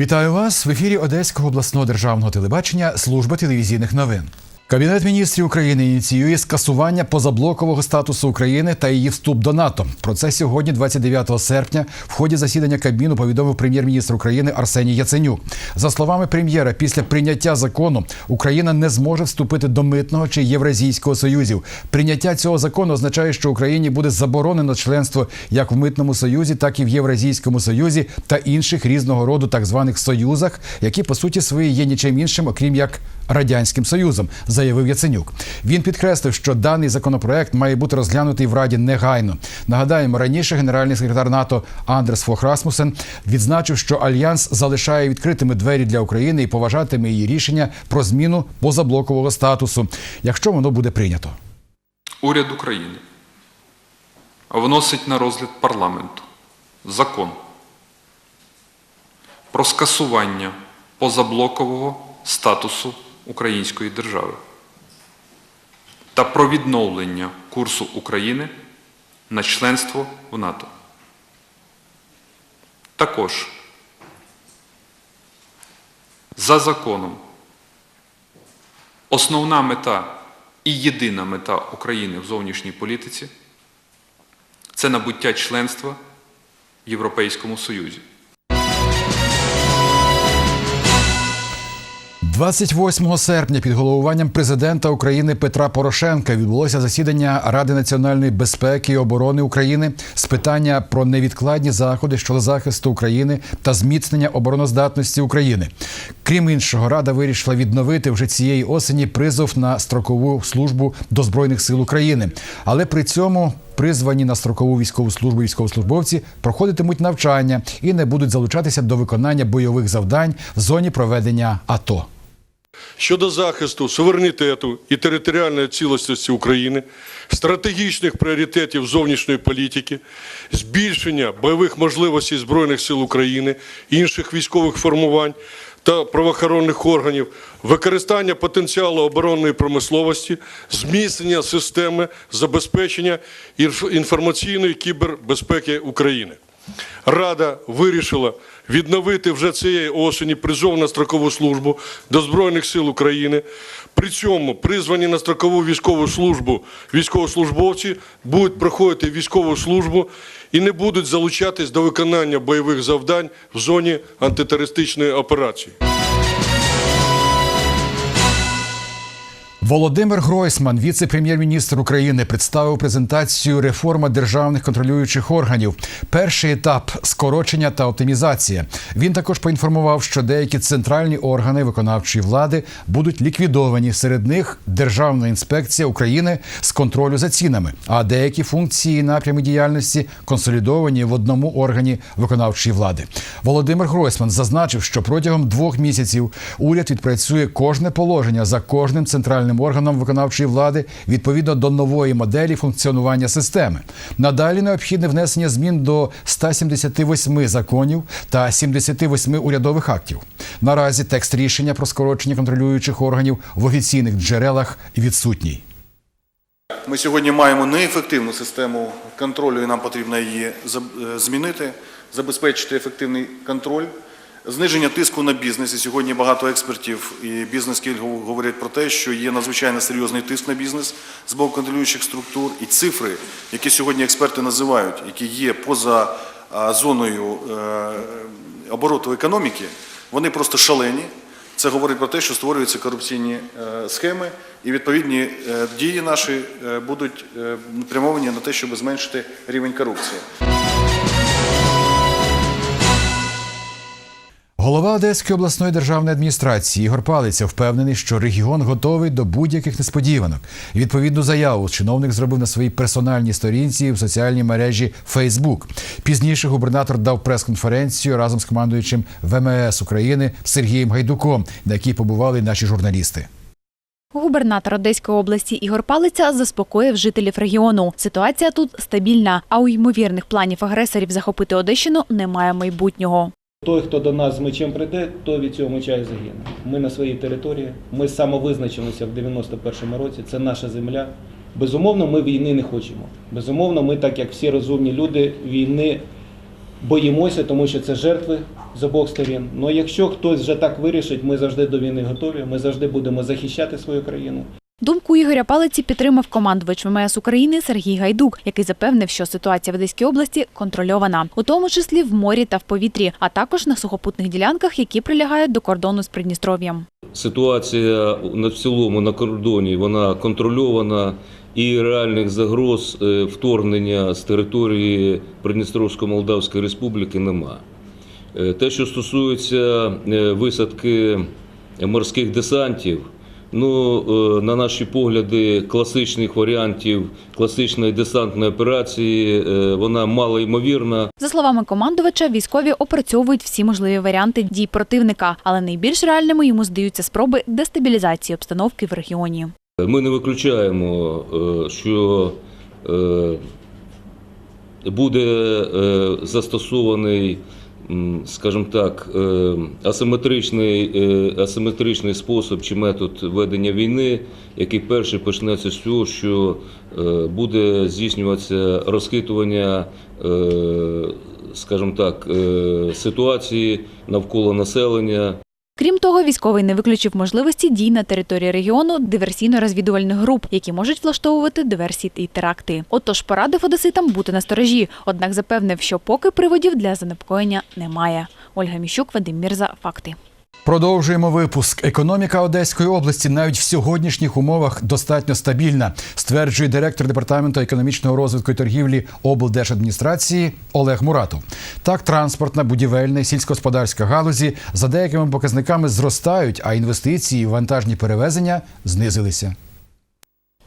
Вітаю вас в ефірі Одеського обласного державного телебачення Служба телевізійних новин. Кабінет міністрів України ініціює скасування позаблокового статусу України та її вступ до НАТО. Про це сьогодні, 29 серпня, в ході засідання Кабміну повідомив прем'єр-міністр України Арсеній Яценюк. За словами прем'єра, після прийняття закону Україна не зможе вступити до митного чи євразійського союзів. Прийняття цього закону означає, що Україні буде заборонено членство як в митному союзі, так і в Євразійському союзі та інших різного роду так званих союзах, які по суті свої є нічим іншим, окрім як радянським союзом, заявив Яценюк. Він підкреслив, що даний законопроект має бути розглянутий в Раді негайно. Нагадаємо, раніше генеральний секретар НАТО Андрес Фох Расмусен відзначив, що альянс залишає відкритими двері для України і поважатиме її рішення про зміну позаблокового статусу, якщо воно буде прийнято. Уряд України вносить на розгляд парламенту закон про скасування позаблокового статусу української держави та про відновлення курсу України на членство в НАТО. Також за законом Основна мета і єдина мета України в зовнішній політиці це набуття членства в Європейському Союзі. 28 серпня під головуванням президента України Петра Порошенка відбулося засідання Ради національної безпеки і оборони України з питання про невідкладні заходи щодо захисту України та зміцнення обороноздатності України. Крім іншого, Рада вирішила відновити вже цієї осені призов на строкову службу до збройних сил України, але при цьому. Призвані на строкову військову службу військовослужбовці проходитимуть навчання і не будуть залучатися до виконання бойових завдань в зоні проведення АТО. Щодо захисту суверенітету і територіальної цілісності України, стратегічних пріоритетів зовнішньої політики, збільшення бойових можливостей Збройних сил України, інших військових формувань та правоохоронних органів, використання потенціалу оборонної промисловості, зміцнення системи забезпечення інф- інформаційної кібербезпеки України. Рада вирішила відновити вже цієї осені призов на строкову службу до Збройних сил України. При цьому призвані на строкову військову службу військовослужбовці будуть проходити військову службу і не будуть залучатись до виконання бойових завдань в зоні антитерористичної операції. Володимир Гройсман, віце-прем'єр-міністр України, представив презентацію реформа державних контролюючих органів. Перший етап скорочення та оптимізація. Він також поінформував, що деякі центральні органи виконавчої влади будуть ліквідовані. Серед них Державна інспекція України з контролю за цінами, а деякі функції і напрями діяльності консолідовані в одному органі виконавчої влади. Володимир Гройсман зазначив, що протягом двох місяців уряд відпрацює кожне положення за кожним центральним органом виконавчої влади відповідно до нової моделі функціонування системи. Надалі необхідне внесення змін до 178 законів та 78 урядових актів. Наразі текст рішення про скорочення контролюючих органів в офіційних джерелах відсутній. Ми сьогодні маємо неефективну систему контролю, і нам потрібно її е, змінити, забезпечити ефективний контроль, зниження тиску на бізнес. І сьогодні багато експертів і бізнес-кіль говорять про те, що є надзвичайно серйозний тиск на бізнес з боку контролюючих структур. І цифри, які сьогодні експерти називають, які є поза зоною е, обороту економіки, вони просто шалені. Це говорить про те, що створюються корупційні е, схеми, і відповідні е, дії наші будуть спрямовані на те, щоб зменшити рівень корупції. Голова Одеської обласної державної адміністрації Ігор Палиця впевнений, що регіон готовий до будь-яких несподіванок. Відповідну заяву чиновник зробив на своїй персональній сторінці в соціальній мережі Facebook. Пізніше губернатор дав прес-конференцію разом з командуючим ВМС України Сергієм Гайдуком, на якій побували наші журналісти. Губернатор Одеської області Ігор Палиця заспокоїв жителів регіону. Ситуація тут стабільна, а у ймовірних планів агресорів захопити Одещину немає майбутнього. Той, хто до нас з мечем прийде, той від цього меча і загине. Ми на своїй території, ми самовизначилися в 91-му році, це наша земля. Безумовно, ми війни не хочемо. Безумовно, ми, так як всі розумні люди, війни боїмося, тому що це жертви з обох сторін. Ну якщо хтось вже так вирішить, ми завжди до війни готові. Ми завжди будемо захищати свою країну. Думку Ігоря Палиці підтримав командувач ВМС України Сергій Гайдук, який запевнив, що ситуація в Одеській області контрольована, у тому числі в морі та в повітрі, а також на сухопутних ділянках, які прилягають до кордону з Придністров'ям. Ситуація на цілому на кордоні вона контрольована і реальних загроз е, вторгнення з території Придністровсько-Молдавської Республіки нема. Е, Те, що стосується е, висадки морських десантів, ну, е, на наші погляди, класичних варіантів класичної десантної операції, е, вона малоймовірна. За словами командувача, військові опрацьовують всі можливі варіанти дій противника, але найбільш реальними йому здаються спроби дестабілізації обстановки в регіоні. Ми не виключаємо, е, що буде застосований, скажімо так, е, асиметричний, е, асиметричний спосіб чи метод ведення війни, який перший почнеться з того, що е, буде здійснюватися розхитування, скажімо так, ситуації навколо населення. Крім того, військовий не виключив можливості дій на території регіону диверсійно-розвідувальних груп, які можуть влаштовувати диверсії і теракти. Отож, порадив одеситам бути на сторожі, однак запевнив, що поки приводів для занепокоєння немає. Ольга Міщук, Вадим Мірза, факти. Продовжуємо випуск. Економіка Одеської області навіть в сьогоднішніх умовах достатньо стабільна, стверджує директор департаменту економічного розвитку і торгівлі облдержадміністрації Олег Муратов. Так, транспортна, будівельна і сільськогосподарська галузі за деякими показниками зростають, а інвестиції в вантажні перевезення знизилися.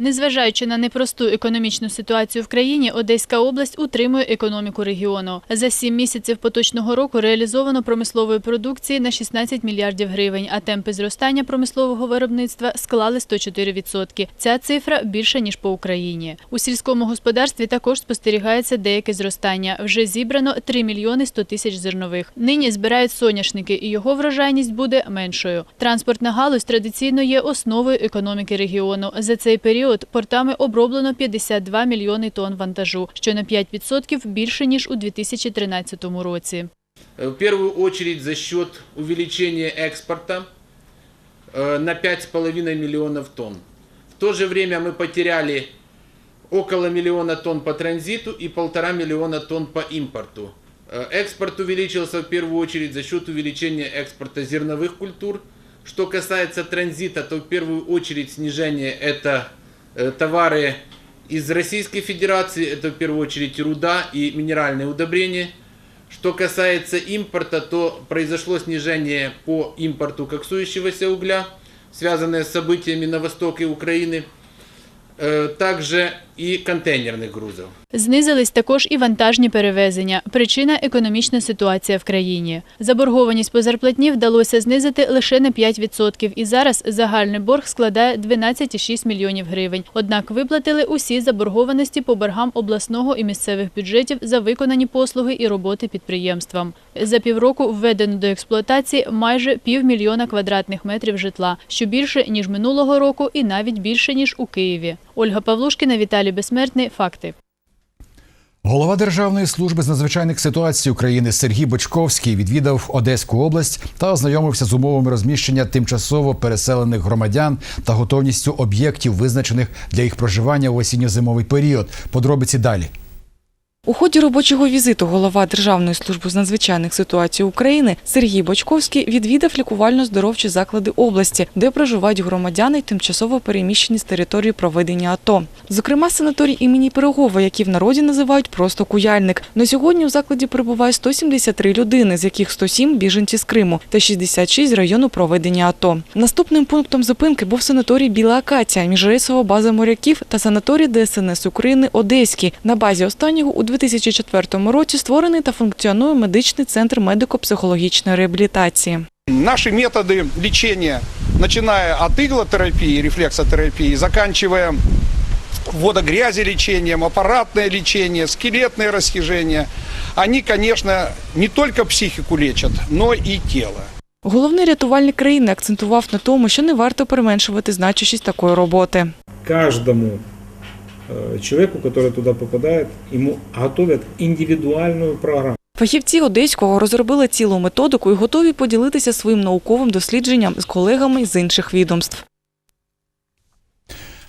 Незважаючи на непросту економічну ситуацію в країні, Одеська область утримує економіку регіону. За сім місяців поточного року реалізовано промислової продукції на 16 мільярдів гривень, а темпи зростання промислового виробництва склали 104%. Ця цифра більша ніж по Україні. У сільському господарстві також спостерігається деяке зростання. Вже зібрано 3 мільйони 100 тисяч зернових. Нині збирають соняшники, і його врожайність буде меншою. Транспортна галузь традиційно є основою економіки регіону. За цей період портами оброблено 52 мільйони тонн вантажу, що на 5% більше ніж у 2013 році. В первую очередь за счет увеличения экспорта э, на 5,5 миллионов тонн. В то же время мы потеряли около миллиона тонн по транзиту и полтора миллиона тонн по импорту. Э, Экспорт увеличился в первую очередь за счет увеличения экспорта зерновых культур. Что касается транзита, то в первую очередь снижение это э, товары из Российской Федерации, это в первую очередь руда и минеральные удобрения. Что касается импорта, то произошло снижение по импорту коксующегося угля, связанное с событиями на востоке Украины, э, также и контейнерных грузов. Знизились також і вантажні перевезення. Причина – економічна ситуація в країні. Заборгованість по зарплатні вдалося знизити лише на 5%, і зараз загальний борг складає 12,6 мільйонів гривень. Однак виплатили усі заборгованості по боргам обласного і місцевих бюджетів за виконані послуги і роботи підприємствам. За півроку введено до експлуатації майже півмільйона квадратних метрів житла, що більше, ніж минулого року і навіть більше, ніж у Києві. Ольга Павлушкіна, Віталій Безсмертний. Факти. Голова Державної служби з надзвичайних ситуацій України Сергій Бочковський відвідав Одеську область та ознайомився з умовами розміщення тимчасово переселених громадян та готовністю об'єктів, визначених для їх проживання у осінньо-зимовий період. Подробиці далі. У ході робочого візиту голова Державної служби з надзвичайних ситуацій України Сергій Бочковський відвідав лікувально-здоровчі заклади області, де проживають громадяни, тимчасово переміщені з території проведення АТО. Зокрема, санаторій імені Пирогова, який в народі називають просто Куяльник. На сьогодні у закладі перебуває 173 людини, з яких 107 – біженці з Криму та 66 – з району проведення АТО. Наступним пунктом зупинки був санаторій Біла Акація, міжрейсова база моряків та санаторій ДСНС України Одеський. На базі останнього у 2004 році створений та функціонує медичний центр медико-психологічної реабілітації. Наши методы лечения, начиная от иглотерапии, рефлексотерапии, заканчивая водогрязи лечением, аппаратное лечение, скелетные растяжения, они, конечно, не только психику лечат, но и тело. Головний рятувальник країни акцентував на тому, що не варто применшувати значущість такої роботи. Каждому э, человеку, который туда попадает, ему готовят индивидуальную программу. Фахівці Одеського розробили цілу методику і готові поділитися своїм науковим дослідженням з колегами з інших відомств.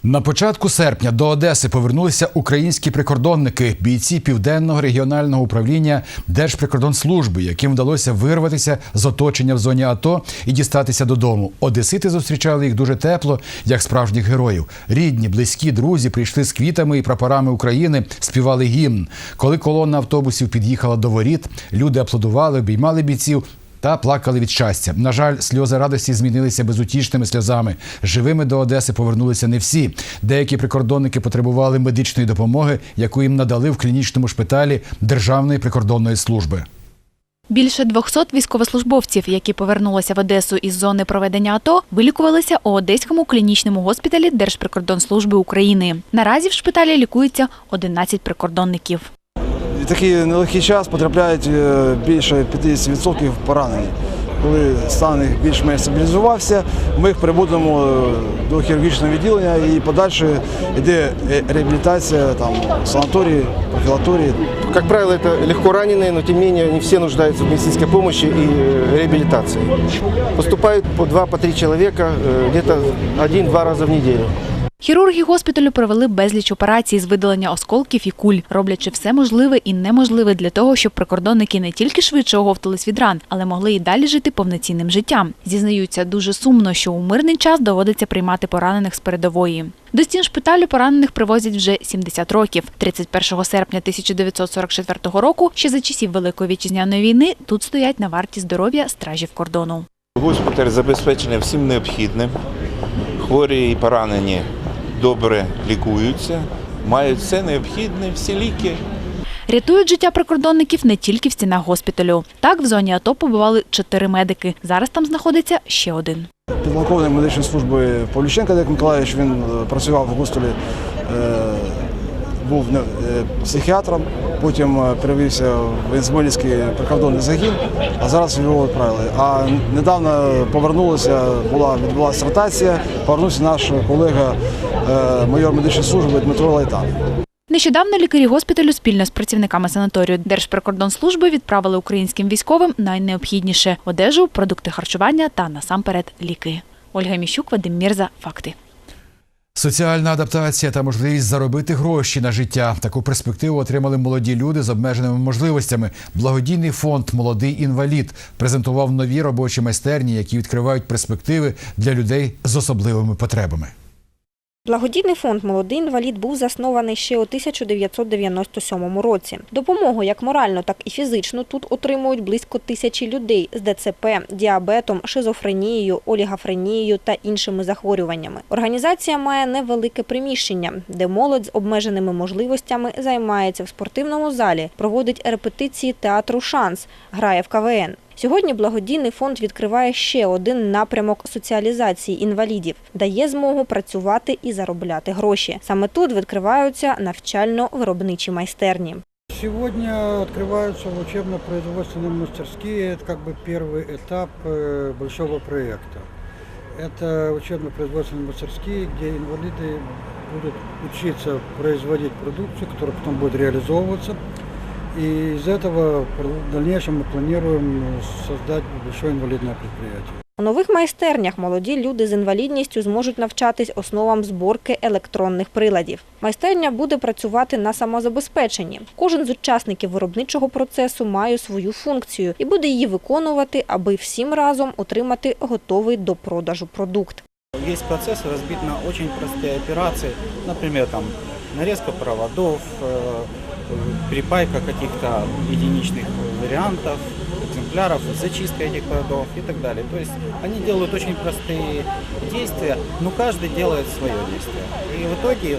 На початку серпня до Одеси повернулися українські прикордонники, бійці південного регіонального управління Держприкордонслужби, яким вдалося вирватися з оточення в зоні АТО і дістатися додому. Одесити зустрічали їх дуже тепло, як справжніх героїв. Рідні, близькі, друзі прийшли з квітами і прапорами України, співали гімн. Коли колона автобусів під'їхала до воріт, люди аплодували, обіймали бійців. Та плакали від щастя. На жаль, сльози радості змінилися безутішними сльозами. Живими до Одеси повернулися не всі. Деякі прикордонники потребували медичної допомоги, яку їм надали в клінічному шпиталі Державної прикордонної служби. Більше 200 військовослужбовців, які повернулися в Одесу із зони проведення АТО, вилікувалися у Одеському клінічному госпіталі Держприкордонслужби України. Наразі в шпиталі лікується 11 прикордонників В такий нелегкий час потрапляють е, більше 50% поранені. Коли стан їх більш-менш стабілізувався, ми їх переводимо е, до хірургічного відділення і подальше йде е, реабілітація там, в санаторії, профілаторії. Как правило, это легко раненые, но тем не менее не все нуждаются в медицинской помощи и э, реабилитации. Поступают по два, по три человека, э, где-то один-два раза в неделю. Хірурги госпіталю провели безліч операцій з видалення осколків і куль, роблячи все можливе і неможливе для того, щоб прикордонники не тільки швидше оговтались від ран, але могли і далі жити повноцінним життям. Зізнаються, дуже сумно, що у мирний час доводиться приймати поранених з передової. До стін шпиталю поранених привозять вже 70 років. 31 серпня 1944 року, ще за часів Великої вітчизняної війни, тут стоять на варті здоров'я стражів кордону. Госпіталь забезпечений всім необхідним. Хворі і поранені добре лікуються, мають все необхідне, всі ліки. Рятують життя прикордонників не тільки в стінах госпіталю. Так, в зоні АТО побували чотири медики. Зараз там знаходиться ще один. Підполковник медичної служби Павлюченка Олег Миколаївич, він е, працював в госпіталі, е, був е, психіатром, потім е, перевівся в Інзмолівський прикордонний загін, а зараз його відправили. А недавно повернулося, була відбулася ротація, повернувся наш колега, е, майор медичної служби Дмитро Лайтан. Нещодавно лікарі госпіталю спільно з працівниками санаторію Держприкордонслужби відправили українським військовим найнеобхідніше – одежу, продукти харчування та насамперед ліки. Ольга Міщук, Вадим Мірза. Факти. Соціальна адаптація та можливість заробити гроші на життя. Таку перспективу отримали молоді люди з обмеженими можливостями. Благодійний фонд Молодий інвалід презентував нові робочі майстерні, які відкривають перспективи для людей з особливими потребами. Благодійний фонд Молодий інвалід був заснований ще у 1997 році. Допомогу як моральну, так і фізичну тут отримують близько тисячі людей з ДЦП, діабетом, шизофренією, олігофренією та іншими захворюваннями. Організація має невелике приміщення, де молодь з обмеженими можливостями займається в спортивному залі, проводить репетиції театру Шанс, грає в КВН. Сьогодні благодійний фонд відкриває ще один напрямок соціалізації інвалідів, дає змогу працювати і заробляти гроші. Саме тут відкриваються навчально-виробничі майстерні. Сегодня открываются учебно-производственные мастерские. Это как бы первый этап э, большого проекта. Это учебно-производственные мастерские, где инвалиды будут учиться производить продукцию, которая потом будет реализовываться. И из этого в дальнейшем мы планируем создать большое инвалидное предприятие. У нових майстернях молоді люди з інвалідністю зможуть навчатись основам зборки електронних приладів. Майстерня буде працювати на самозабезпеченні. Кожен з учасників виробничого процесу має свою функцію і буде її виконувати, аби всім разом отримати готовий до продажу продукт. Весь процесс разбит на очень простые операции, например, там нарезка проводов, э, припайка каких-то единичных вариантов, экземпляров, зачистка этих проводов и так далее. То есть они делают очень простые действия, но каждый делает свое действие. И в итоге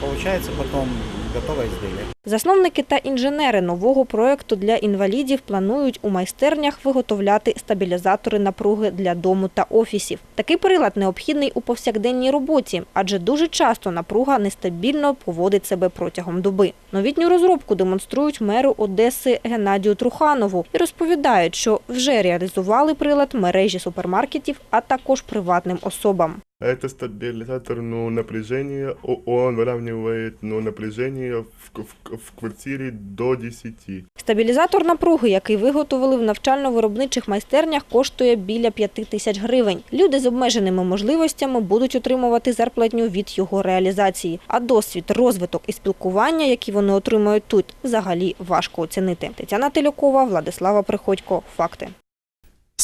получается потом готовое изделие. Засновники та інженери нового проекту для інвалідів планують у майстернях виготовляти стабілізатори напруги для дому та офісів. Такий прилад необхідний у повсякденній роботі, адже дуже часто напруга нестабільно поводить себе протягом доби. Новітню розробку демонструють меру Одеси Геннадію Труханову і розповідають, що вже реалізували прилад мережі супермаркетів, а також приватним особам. Это стабилизатор ну, напряжения. Он выравнивает ну, напряжение в, в, в квартире до 10. Стабілізатор напруги, який виготовили в навчально-виробничих майстернях, коштує біля 5 тисяч гривень. Люди з обмеженими можливостями будуть отримувати зарплатню від його реалізації. А досвід, розвиток і спілкування, які вони отримують тут, взагалі важко оцінити. Тетяна Телюкова, Владислава Приходько. Факти.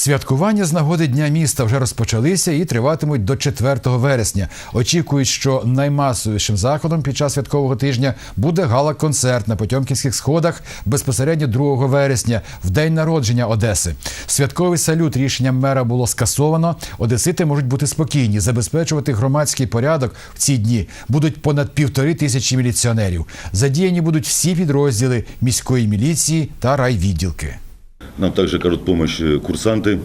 Святкування з нагоди Дня міста вже розпочалися і триватимуть до 4 вересня. Очікують, що наймасовішим заходом під час святкового тижня буде гала-концерт на Потьомкінських сходах безпосередньо 2 вересня, в день народження Одеси. Святковий салют рішенням мера було скасовано. Одесити можуть бути спокійні, забезпечувати громадський порядок в ці дні будуть понад півтори тисячі міліціонерів. Задіяні будуть всі підрозділи міської міліції та райвідділки. Нам также окажут помощь э, курсанты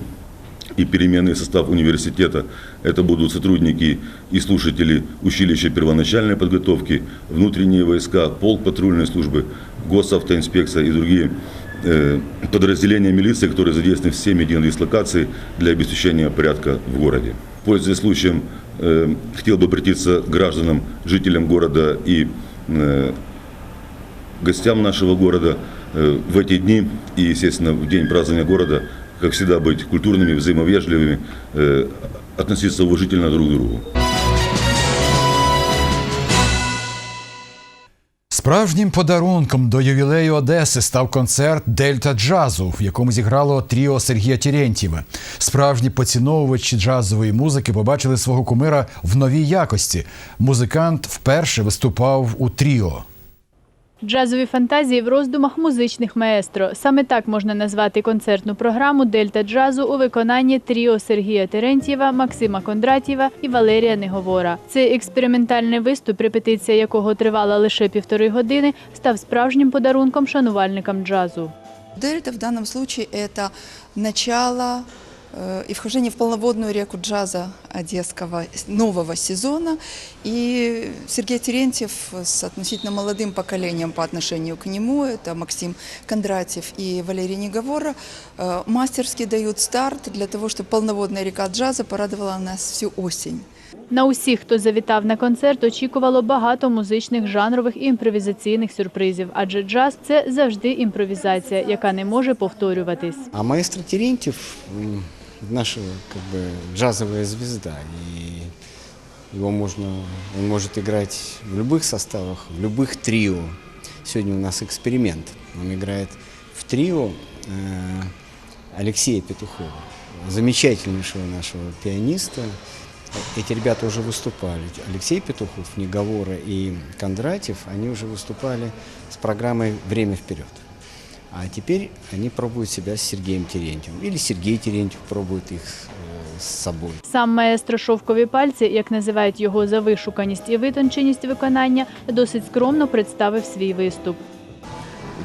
и переменный состав университета. Это будут сотрудники и слушатели училища первоначальной подготовки, внутренние войска, полк патрульной службы, госавтоинспекция и другие э, подразделения милиции, которые задействованы в 7 единодислокаций для обеспечения порядка в городе. Пользуясь случаем, э, хотел бы обратиться к гражданам, жителям города и э, гостям нашего города в эти дни и, естественно, в день празднования города, как всегда, быть культурными, взаимовежливыми, э, относиться уважительно друг к другу. Справжнім подарунком до ювілею Одеси став концерт Дельта джазу, в якому зіграло тріо Сергія Тірєнтєва. Справжні поціновувачі джазової музики побачили свого кумира в новій якості. Музикант вперше виступав у тріо. Джазові фантазії в роздумах музичних маестро. Саме так можна назвати концертну програму Дельта джазу у виконанні тріо Сергія Терентьєва, Максима Кондратєва і Валерія Неговора. Цей експериментальний виступ, репетиція якого тривала лише півтори години, став справжнім подарунком шанувальникам джазу. Дельта в данном случае это начало и вхождение в полноводную реку джаза одесского нового сезона. И Сергей Терентьев с относительно молодым поколением по отношению к нему, это Максим Кондратьев и Валерий Неговора, э, мастерски дают старт для того, чтобы полноводная река джаза порадовала нас всю осень. На усіх, хто завітав на концерт, очікувало багато музичних, жанрових і імпровізаційних сюрпризів, адже джаз це завжди імпровізація, яка не може повторюватись. А маэстро Терентьев м, наша как бы джазовая звезда, и его можно, он может играть в любых составах, в любых трио. Сегодня у нас эксперимент. Он играет в трио э, Алексея Петухова, замечательнейшего нашего пианиста. Эти ребята уже выступали. Алексей Петухов, Неговора и Кондратьев, они уже выступали с программой «Время вперед». А теперь они пробуют себя с Сергеем Терентьевым. Или Сергей Терентьев пробует их э, с собой. Сам маестро шовкові пальці, як називають його за вишуканість і витонченість виконання, досить скромно представив свій виступ.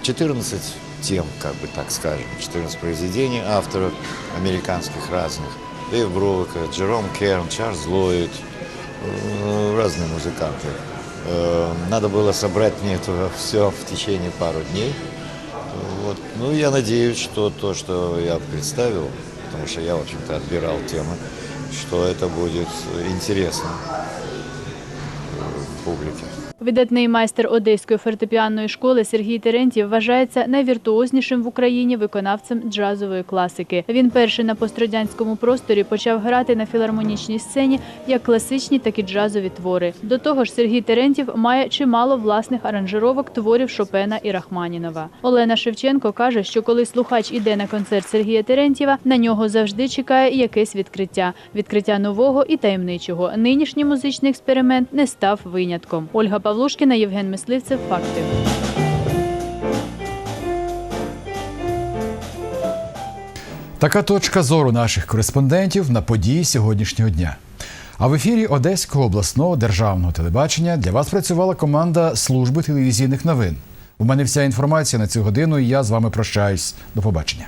14 тем, как бы так скажем, 14 произведений авторов американских разных. Дэйв Бровока, Джером Керн, Чарльз Ллойд, э, разные музыканты. Э, Надо было собрать мне это все в течение пару дней. Вот. Ну, я надеюсь, что то, что я представил, потому что я, в общем-то, отбирал темы, что это будет интересно э. Видатний майстер Одеської фортепіанної школи Сергій Терентьєв вважається найвіртуознішим в Україні виконавцем джазової класики. Він перший на пострадянському просторі почав грати на філармонічній сцені як класичні, так і джазові твори. До того ж, Сергій Терентьєв має чимало власних аранжировок творів Шопена і Рахманінова. Олена Шевченко каже, що коли слухач іде на концерт Сергія Терентьєва, на нього завжди чекає якесь відкриття, відкриття нового і таємничого. Нинішній музичний експеримент не став винятком. Ольга Павлушкіна, Євген Мисливцев. Факти. Така точка зору наших кореспондентів на події сьогоднішнього дня. А в ефірі Одеського обласного державного телебачення для вас працювала команда служби телевізійних новин. У мене вся інформація на цю годину, і я з вами прощаюсь. До побачення.